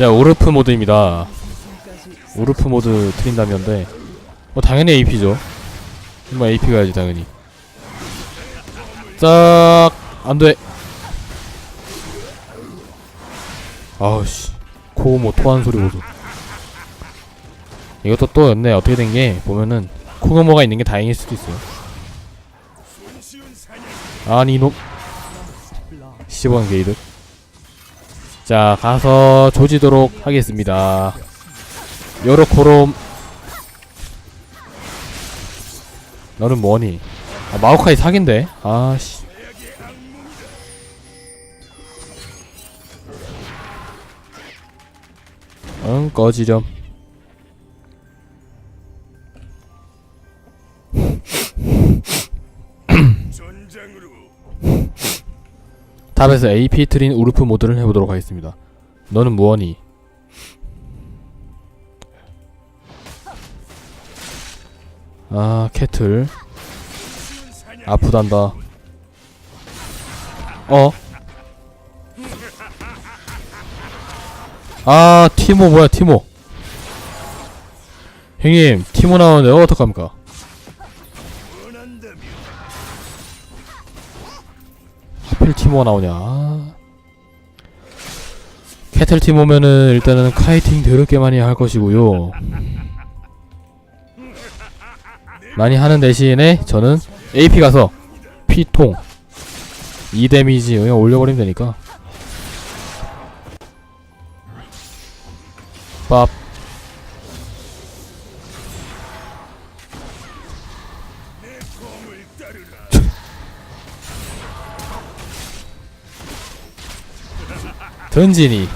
자 오르프 모드입니다. 오르프 모드 트린다면데. 뭐 당연히 AP죠. 정말 AP 가야지 당연히. 짝 안돼. 아우씨. 코모 토하는 소리 보소 이것도 또 였네. 어떻게 된 게 보면은 코그모가 있는 게 다행일 수도 있어요. 아니 이놈. 10원 게이드 자 가서 조지도록 하겠습니다. 요로코롬 너는 뭐니? 아 마오카이 사기인데? 아씨. 응 꺼지렴 탑에서 AP 트린 우르프 모드를 해보도록 하겠습니다. 너는 뭐니 아 캐틀. 아프단다. 어? 아 티모 뭐야 티모? 형님 티모 나오는데 어떡합니까 하필 티모가 나오냐? 아. 캐틀 티모면은 일단은 카이팅 더럽게 많이 할 것이고요. 많이 하는 대신에 저는 AP 가서 피통 2 데미지 그냥 올려버리면 되니까. 밥 던지니.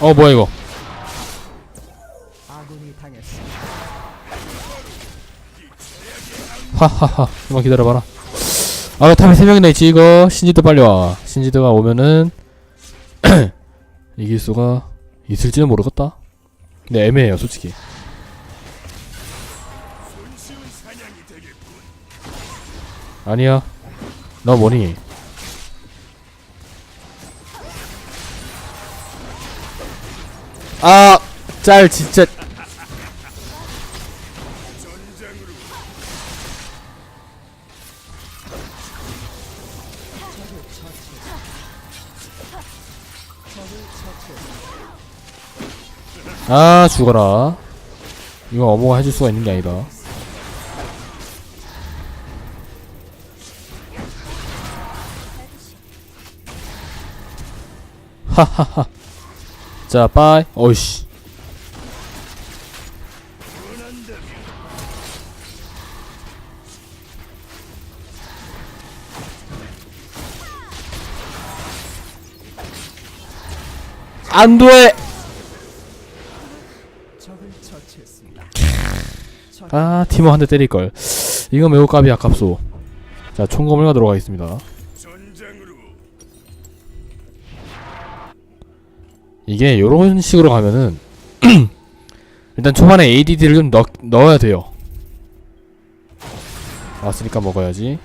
어 뭐야 이거. 하하하 좀만 기다려봐라. 아 탑에 3명이나 있지 이거? 신지도 빨리 와. 신지도가 오면은 이길 수가 있을지는 모르겠다. 근데 애매해요 솔직히. 아니야. 너 뭐니 아 짤 진짜. 아 죽어라. 이거 어머가 해줄 수가 있는 게 아니다. 하하하 자 빠이. 어이씨. 적을 처치했습니다. 아 티모 한 대 때릴걸. 이거 매우 값이 아깝소. 자 총검을 가도록 하겠습니다 이게 요런 식으로 가면은 일단 초반에 ADD를 좀 넣, 넣어야 돼요. 왔으니까 먹어야지.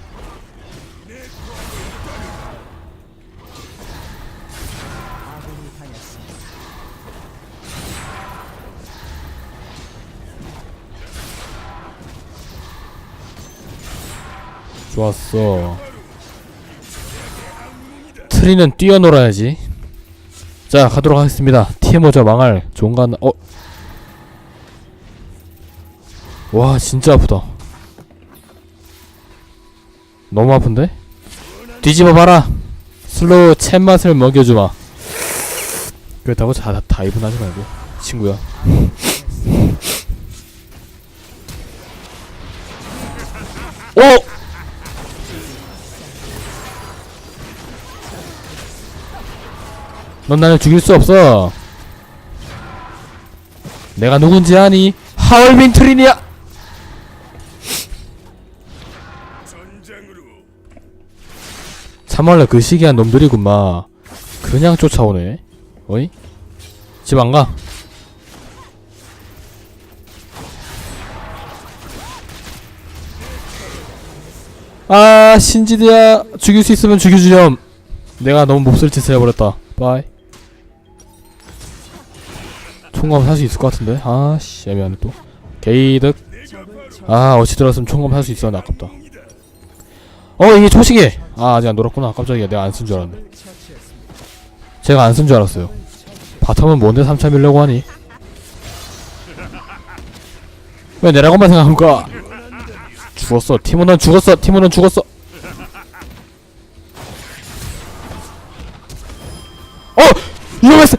좋았어. 트리는 뛰어놀아야지 자 가도록 하겠습니다 TMO자 망할 종간 어? 와 진짜 아프다 너무 아픈데? 뒤집어 봐라 슬로우 챗맛을 먹여주마 그렇다고 자, 다이브 하지 말고 친구야 오! 넌 나를 죽일 수 없어. 내가 누군지 아니? 하얼빈 트린이야. 참말로 그 시기한 놈들이구마. 그냥 쫓아오네. 어이? 집 안 가? 아 신지드야 죽일 수 있으면 죽여주렴. 내가 너무 몹쓸 짓을 해버렸다. 바이. 총검 살 수 있을 것 같은데? 아씨 애매하네 또. 게이득. 아 어찌 들었으면 총검 살 수 있었는데 아깝다. 어 이게 초시계 아 아직 안 놀았구나. 깜짝이야. 내가 안 쓴 줄 알았네. 제가 안 쓴 줄 알았어요. 바텀은 뭔데 3차 밀려고 하니? 왜 내라고만 생각한 거야 죽었어. 티모는 죽었어. 티모는 죽었어. 어! 위험했어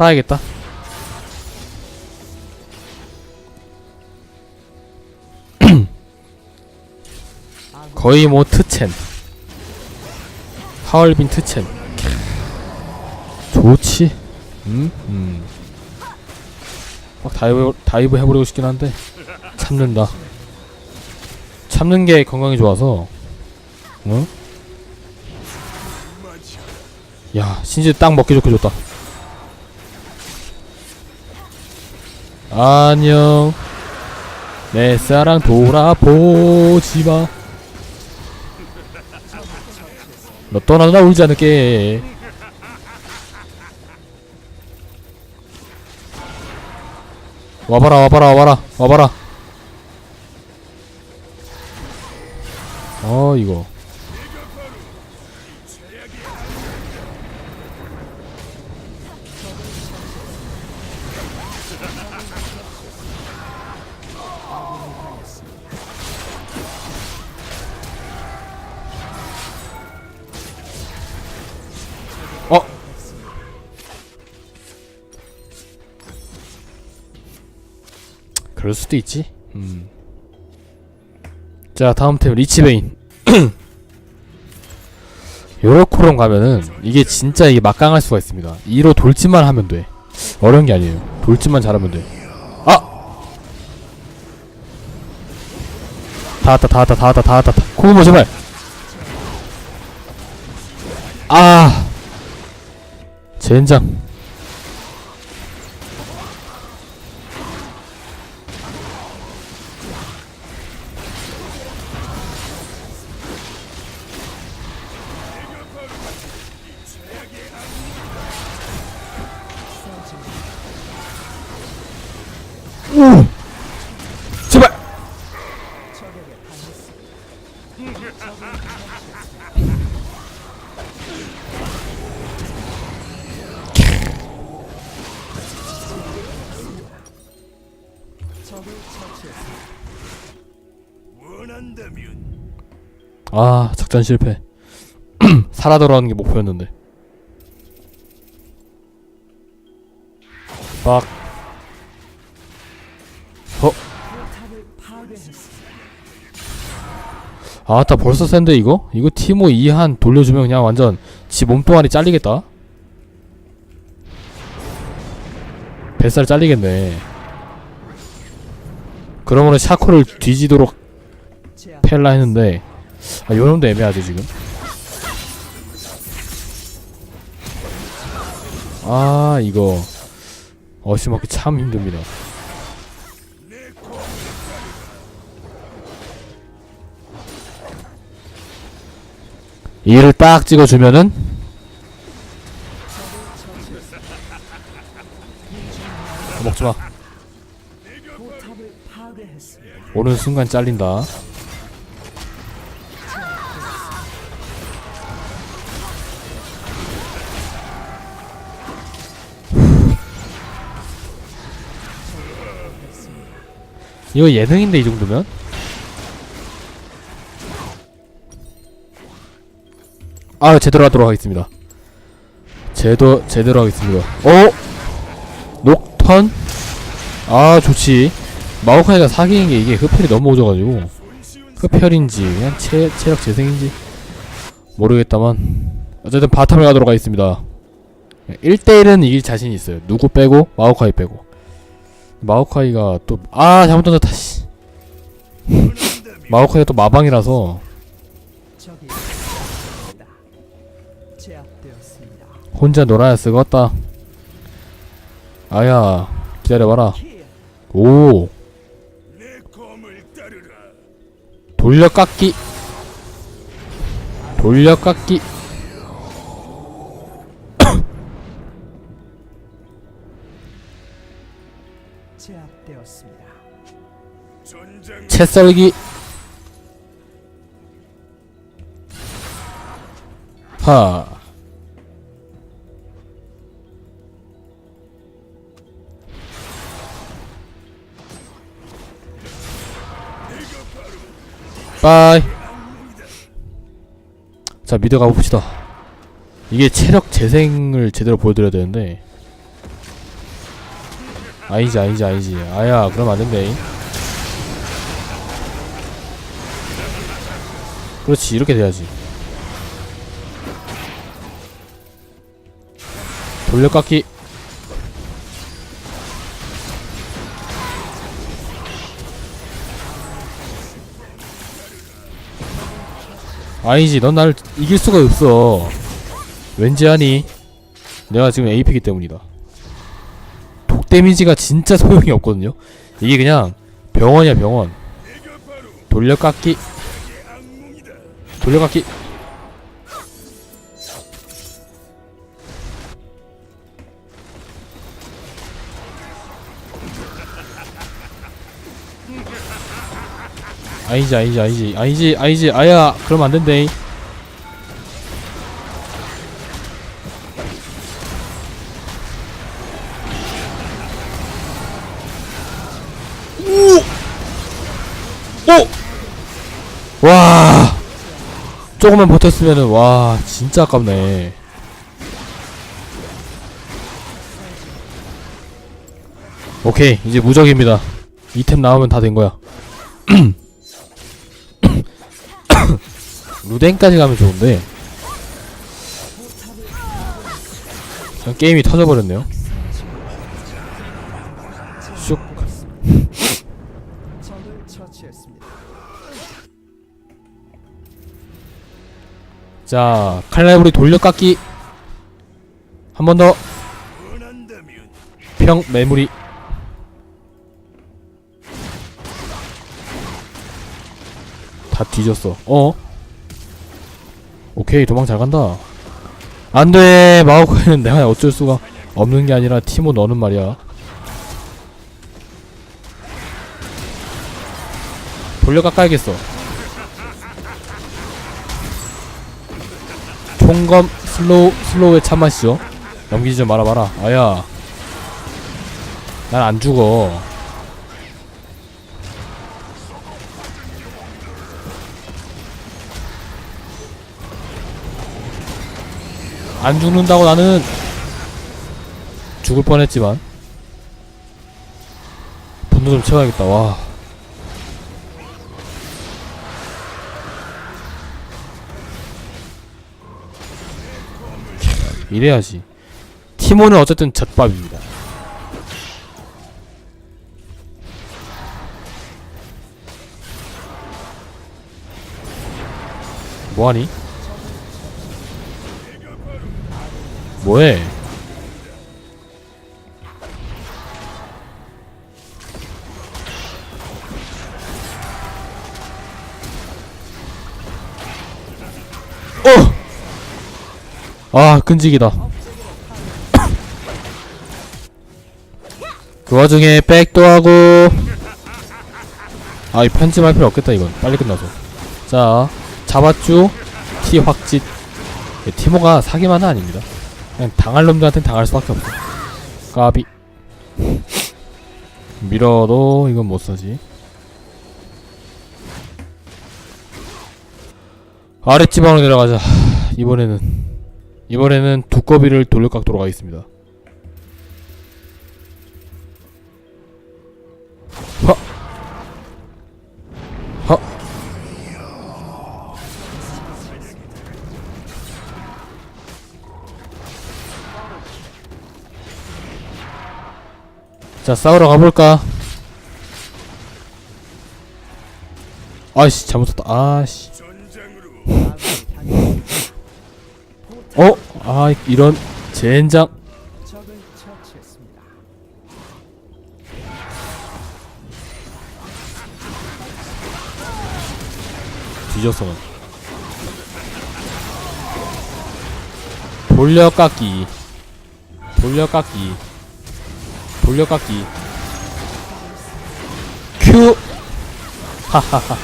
팔아야겠다. 거의 뭐 트첸. 하얼빈 트첸. 좋지? 음? 음. 막 다이브, 다이브 해버리고 싶긴 한데. 참는다. 참는 게 건강에 좋아서. 어? 야 신지 딱 먹기 좋게 줬다 안녕. 내 사랑 돌아보지마. 너 떠나도 나 울지 않을게. 와봐라 와봐라 와봐라 와봐라. 어 이거 그럴 수도 있지. 음. 자 다음 템 리치베인. 요렇코론 가면은 이게 진짜 이게 막강할 수가 있습니다. 2로 돌진만 하면 돼. 어려운 게 아니에요. 돌진만 잘하면 돼. 아! 다 왔다 다 왔다 다 왔다 다 왔다. 다- 코모모 제발! 아! 젠장 오! 제발! 아 작전 실패. 살아 돌아오는 게 목표였는데. 빡 파괴했습니다. 아따 벌써 센데 이거? 이거 티모 2한 돌려주면 그냥 완전 지 몸뚱아리 잘리겠다 뱃살 잘리겠네 그러므로 샤코를 뒤지도록 펠라 했는데 아 요놈도 애매하지 지금 아 이거 어시 먹기 참 힘듭니다 이를 딱 찍어주면은 먹지마. 오는 순간 잘린다 이거 예능인데 이 정도면? 아 제대로 하도록 하겠습니다. 제도 제대로 하겠습니다. 어? 녹턴? 아 좋지. 마오카이가 사기인 게 이게 흡혈이 너무 오져가지고. 흡혈인지 그냥 체, 체력 재생인지. 모르겠다만. 어쨌든 바텀을 가도록 하겠습니다. 1대1은 이길 자신이 있어요. 누구 빼고 마오카이 빼고. 마오카이가 또 아 잘못 던졌다 씨. 마오카이가 또 마방이라서 혼자 놀아야 쓰겄다 아야 기다려봐라 킬. 오. 돌려깎기 돌려깎기 제압되었습니다. 채 썰기 하 빠이. 자 미드 가봅시다. 이게 체력 재생을 제대로 보여드려야 되는데. 아니지 아니지 아니지. 아야 그럼 안된대. 그렇지 이렇게 돼야지. 돌려깎기 아니지 넌 나를 이길 수가 없어. 왠지 아니? 내가 지금 AP기 때문이다. 독 데미지가 진짜 소용이 없거든요? 이게 그냥 병원이야 병원. 돌려깎기. 돌려깎기 아니지 아니지 아니지. 아니지 아니지. 아야 그럼 안 된대. 오! 와. 조금만 버텼으면은 와 진짜 아깝네. 오케이 이제 무적입니다. 이템 나오면 다 된 거야 루덴까지 가면 좋은데 게임이 터져버렸네요 처치했습니다. 자, 칼날부리 돌려깎기. 한 번 더. 평 매무리. 다 뒤졌어. 어? 오케이, 도망 잘 간다. 안 돼! 마오카이는 내가 어쩔 수가 없는 게 아니라 티모 너는 말이야. 돌려 깎아야겠어. 총검 슬로우 슬로우의 참맛이죠. 넘기지 좀 말아봐라. 아야, 난 안 죽어. 안 죽는다고 나는 죽을 뻔했지만 분노 좀 채워야겠다. 와. 이래야지. 티모는 어쨌든 젖밥입니다. 뭐하니? 뭐해? 어! 아, 끈질기다. 그 와중에 백도 하고 아이 편집할 필요 없겠다 이건 빨리 끝나서 자 잡았죠 T 확짓 예, 티모가 사기만은 아닙니다 그냥 당할 놈들한테는 당할 수밖에 없어. 까비. 밀어도 이건 못사지. 아랫지방으로 내려가자. 하, 이번에는 이번에는 두꺼비를 돌려깎도록 하겠습니다 자, 싸우러 가볼까? 아이씨, 잘못 썼다. 아씨. 어? 아, 이런. 젠장. 뒤졌어. 난. 돌려깎기 돌려깎기 돌려깎기. 큐. 하하하하.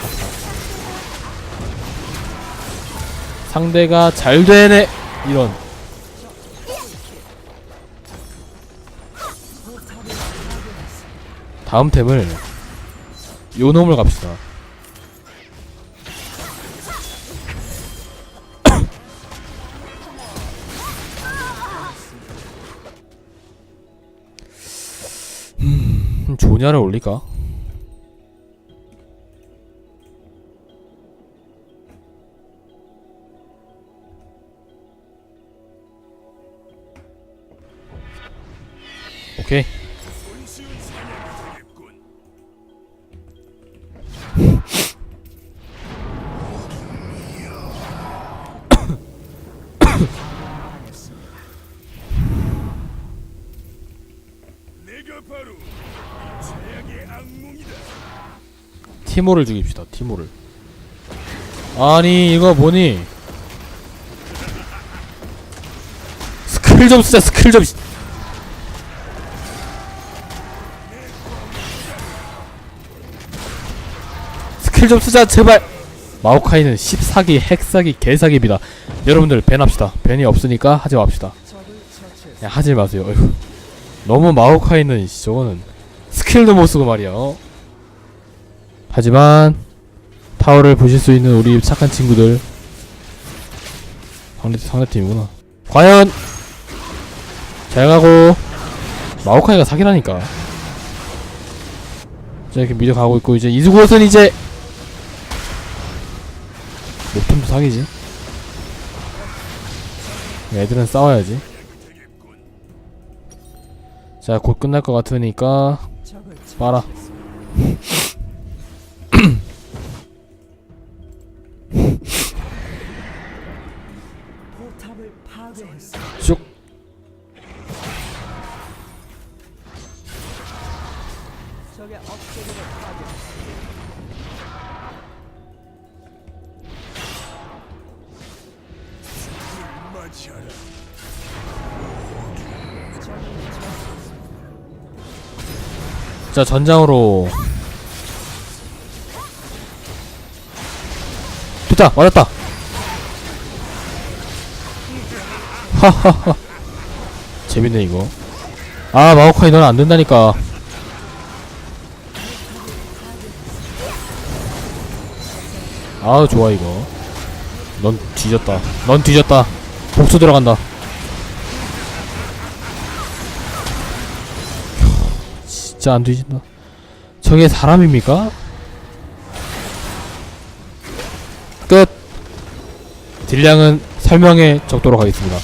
상대가 잘 되네. 이런. 다음 템을 요 놈을 갑시다 음, 조냐를 올릴까? 오케이 티모를 죽입시다 티모를. 아니 이거 뭐니? 스킬 좀 쓰자 스킬 좀 씨. 스킬 좀 쓰자 제발. 마오카이는 14기 핵사기 개사기입니다. 여러분들 밴합시다. 밴이 없으니까 하지 맙시다. 하지 마세요. 너무 마오카이는 씨, 저거는 스킬도 못 쓰고 말이야 어? 하지만 타워를 보실 수 있는 우리 착한 친구들. 상대, 상대팀이구나. 과연 잘 가고 마오카이가 사기라니까. 자 이렇게 미드 가고 있고 이제 이즈곳은 이제 목tum도 사기지. 애들은 싸워야지. 자 곧 끝날 것 같으니까 빨아. 다. 자 전장으로. 됐다 맞았다 하하하 재밌네 이거 아 마오카이 넌 안된다니까 아우 좋아 이거 넌 뒤졌다 넌 뒤졌다 복수 들어간다 진짜 안 뒤진다. 저게 사람입니까? 끝. 딜량은 설명해 적도록 하겠습니다.